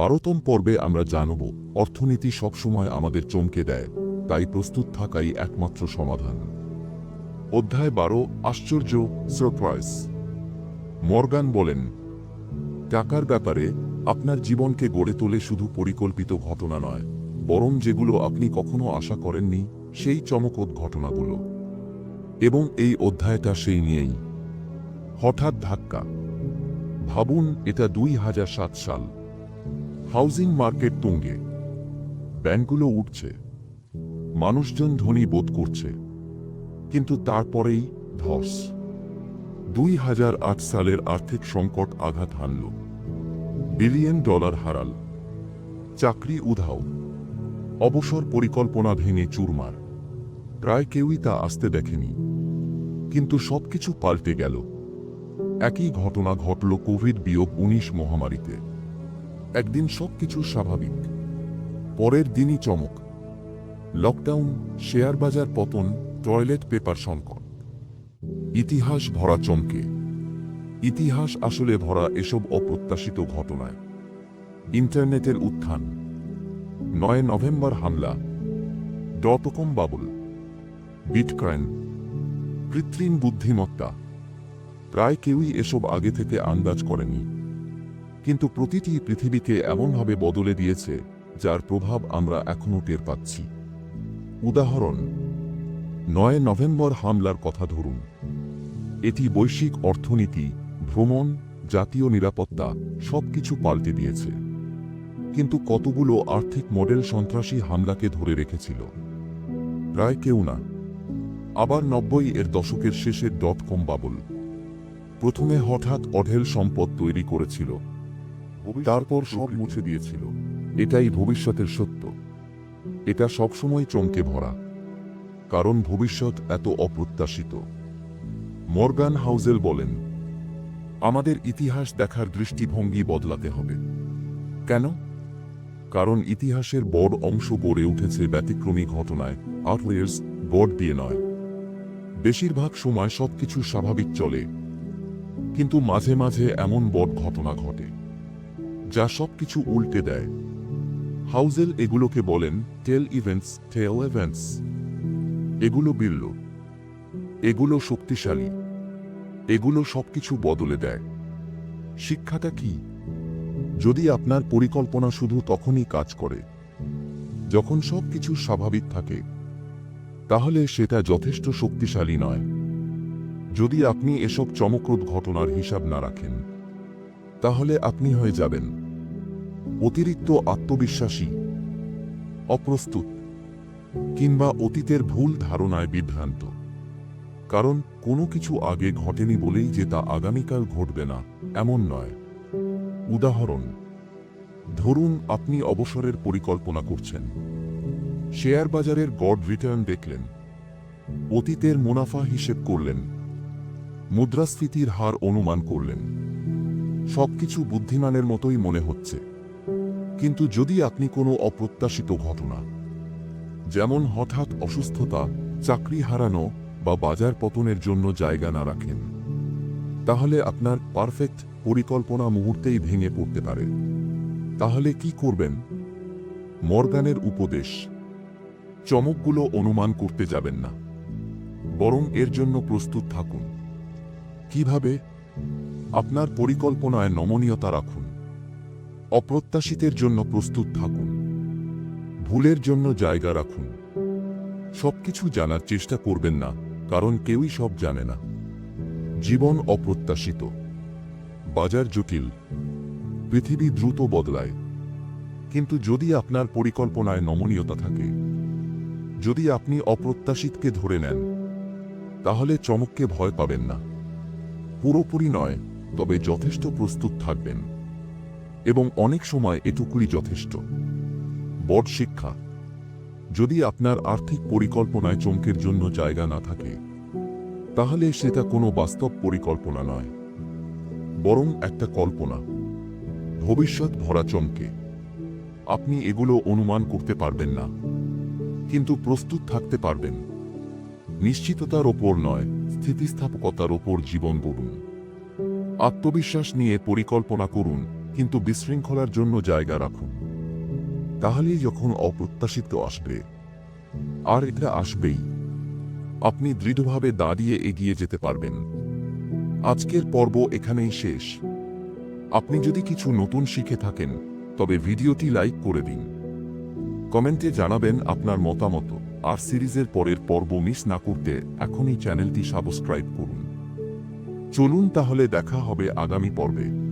বারোতম পর্বে আমরা জানব, অর্থনীতি সবসময় আমাদের চমকে দেয়, তাই প্রস্তুত থাকাই একমাত্র সমাধান। অধ্যায় বারো, আশ্চর্য সারপ্রাইজ মর্গান বলেন, টাকার ব্যাপারে আপনার জীবনকে গড়ে তোলে শুধু পরিকল্পিত ঘটনা নয়, বরং যেগুলো আপনি কখনো আশা করেননি, সেই চমকদ ঘটনাগুলো। এবং এই অধ্যায়টা সেই নিয়েই। হঠাৎ ধাক্কা। ভাবুন, এটা দুই হাজার সাত সাল। হাউজিং মার্কেট তুঙ্গে। ব্যাংকগুলো উঠছে। মানুষজন ধনী বোধ করছে। কিন্তু তারপরেই ধস। দুই হাজার আট সালের আর্থিক সংকট আঘাত হানল। Billion dollar হারাল। চাকরি উধাও। অবসর পরিকল্পনা ভেঙে চুরমার। প্রায় কেউই তা আসতে দেখেনি। কিন্তু সবকিছু পাল্টে গেল। একই ঘটনা ঘটল কোভিড বিয়োগ উনিশ মহামারীতে। একদিন সবকিছু স্বাভাবিক। পরের দিনই চমক। লকডাউন, শেয়ার বাজার পতন, টয়লেট পেপার সংকট। ইতিহাস ভরা চমকে। ইতিহাস আসলে ভরা এসব অপ্রত্যাশিত ঘটনায়। ইন্টারনেটের উত্থান। নয় নভেম্বর হামলা। Dot com Babul. বিটকয়েন। কৃত্রিম বুদ্ধিমত্তা। প্রায় কেউই এসব আগে থেকে আন্দাজ করেনি। কিন্তু প্রতিটি পৃথিবীকে এমনভাবে বদলে দিয়েছে, যার প্রভাব আমরা এখনও টের পাচ্ছি। উদাহরণ, নয় নভেম্বর হামলার কথা ধরুন। এটি বৈশ্বিক অর্থনীতি, ভ্রমণ, জাতীয় নিরাপত্তা, সবকিছু পাল্টে দিয়েছে। কিন্তু কতগুলো আর্থিক মডেল সন্ত্রাসী হামলাকে ধরে রেখেছিল? প্রায় কেউ না। আবার নব্বই এর দশকের শেষের ডট কম বাবল। প্রথমে হঠাৎ অঢেল সম্পদ তৈরি করেছিল। তারপর সব মুছে দিয়েছিল। এটাই ভবিষ্যতের সত্য। এটা সবসময় চমকে ভরা। কারণ ভবিষ্যৎ এত অপ্রত্যাশিত। মর্গান হাউজেল বলেন আমাদের ইতিহাস দেখার দৃষ্টিভঙ্গি বদলাতে হবে। কেন? কারণ ইতিহাসের বড় অংশ গড়ে উঠেছে ব্যতিক্রমী ঘটনায় আউটলেয়ার্স গড দিয়ে নয়। বেশিরভাগ সময় সবকিছু স্বাভাবিক চলে কিন্তু মাঝে মাঝে এমন বড় ঘটনা ঘটে। যা সবকিছু উল্টে দেয়। হাউজেল এগুলোকে বলেন টেল ইভেন্টস টেল ইভেন্টস এগুলো বিরল এগুলো শক্তিশালী। এগুলো সবকিছু বদলে দেয়। শিক্ষাটা কি? যদি আপনার পরিকল্পনা শুধু তখনই কাজ করে, যখন সবকিছু স্বাভাবিক থাকে, তাহলে সেটা যথেষ্ট শক্তিশালী নয়। যদি আপনি এসব চমকপ্রদ ঘটনার হিসাব না রাখেন তাহলে আপনি হয়ে যাবেন। অতিরিক্ত আত্মবিশ্বাসী, অপ্রস্তুত, কিংবা অতীতের ভুল ধারণায় বিভ্রান্ত। কারণ কোনো কিছু আগে ঘটেনি বলেই যে তা আগামীকাল ঘটবে না, এমন নয়। উদাহরণ, ধরুন আপনি অবসরের পরিকল্পনা করছেন। শেয়ার বাজারের গড রিটার্ন দেখলেন। অতীতের মুনাফা হিসেব করলেন। মুদ্রাস্ফীতির হার অনুমান করলেন। সবকিছু বুদ্ধিমানের মতোই মনে হচ্ছে। কিন্তু যদি আপনি কোনো অপ্রত্যাশিত ঘটনা, যেমন হঠাৎ অসুস্থতা, চাকরি হারানো বা বাজার পতনের জন্য জায়গা না রাখেন, তাহলে আপনার পারফেক্ট পরিকল্পনা মুহূর্তেই ভেঙে পড়তে পারে। তাহলে কি করবেন? মর্গানের উপদেশ, চমকগুলো অনুমান করতে যাবেন না। বরং এর জন্য প্রস্তুত থাকুন। কীভাবে? আপনার পরিকল্পনায় নমনীয়তা রাখুন। অপ্রত্যাশিতের জন্য প্রস্তুত থাকুন। ভুলের জন্য জায়গা রাখুন। সবকিছু জানার চেষ্টা করবেন না, কারণ কেউই সব জানে না। জীবন অপ্রত্যাশিত। বাজার জটিল। পৃথিবী দ্রুত বদলায়। কিন্তু যদি আপনার পরিকল্পনায় নমনীয়তা থাকে, যদি আপনি অপ্রত্যাশিতকে ধরে নেন, তাহলে চমককে ভয় পাবেন না। পুরোপুরি নয়। তবে যথেষ্ট প্রস্তুত থাকবেন। এবং অনেক সময় এটুকুই যথেষ্ট। বড় শিক্ষা, যদি আপনার আর্থিক পরিকল্পনায় চমকের জন্য জায়গা না থাকে, তাহলে সেটা কোনো বাস্তব পরিকল্পনা নয়। বরং একটা কল্পনা, ভবিষ্যৎ ভরা চমকে। আপনি এগুলো অনুমান করতে পারবেন না, কিন্তু প্রস্তুত থাকতে পারবেন। নিশ্চিততার ওপর নয়, স্থিতিস্থাপকতার ওপর জীবন গড়ুন। আত্মবিশ্বাস নিয়ে পরিকল্পনা করুন, কিন্তু বিশৃঙ্খলার জন্য জায়গা রাখুন। তাহলেই যখন অপ্রত্যাশিত আসবে, আর এটা আসবেই। আপনি দৃঢ়ভাবে দাঁড়িয়ে এগিয়ে যেতে পারবেন। আজকের পর্ব এখানেই শেষ। আপনি যদি কিছু নতুন শিখে থাকেন, তবে ভিডিওটি লাইক করে দিন। কমেন্টে জানাবেন আপনার মতামত, আর সিরিজের পরের পর্ব মিস না করতে এখনই চ্যানেলটি সাবস্ক্রাইব করুন। চলুন তাহলে দেখা হবে আগামী পর্বে।